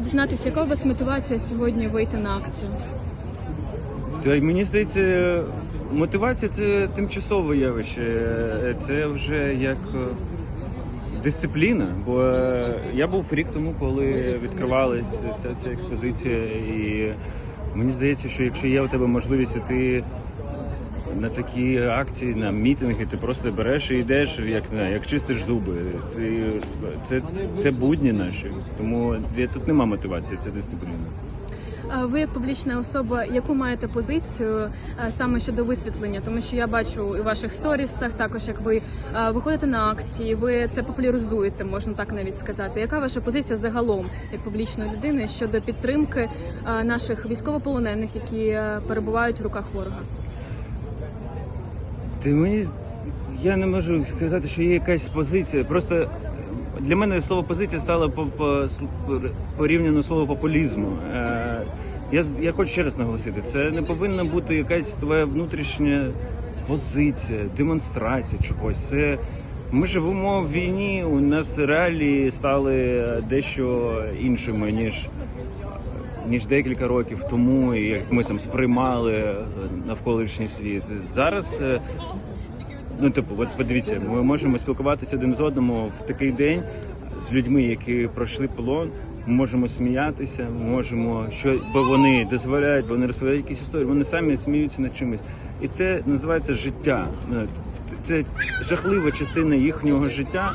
Дізнатися, яка у вас мотивація сьогодні вийти на акцію? Та мені здається, мотивація це тимчасове явище. Це вже як е, дисципліна. Бо е, я був рік тому, коли відкривалась ця, ця експозиція, і мені здається, що якщо є у тебе можливість іти на такі акції, на мітинги, ти просто береш і йдеш, як не як чистиш зуби. Ти це, це будні наші. Тому тут нема мотивації, це дисципліна. Ви як публічна особа, яку маєте позицію е, саме щодо висвітлення? Тому що я бачу в ваших сторісах, також як ви е, виходите на акції, ви це популяризуєте, можна так навіть сказати. Яка ваша позиція загалом як публічної людини щодо підтримки е, наших військовополонених, які перебувають в руках ворога? Ти мені я не можу сказати, що є якась позиція. Просто для мене слово позиція стало по, по порівняно слово популізму. Е, я, я хочу ще раз наголосити, це не повинна бути якась твоя внутрішня позиція, демонстрація чогось. Це ми живемо в війні, у нас реалії стали дещо іншими, ніж ніж декілька років тому, і як ми там сприймали навколишній світ. Зараз, е, ну типу, от подивіться, ми можемо спілкуватися один з одним в такий день з людьми, які пройшли полон. Ми можемо сміятися, можемо що, бо вони дозволяють, бо вони розповідають якісь історії. Вони самі сміються над чимось, і це називається життя. Ну, Це жахлива частина їхнього життя.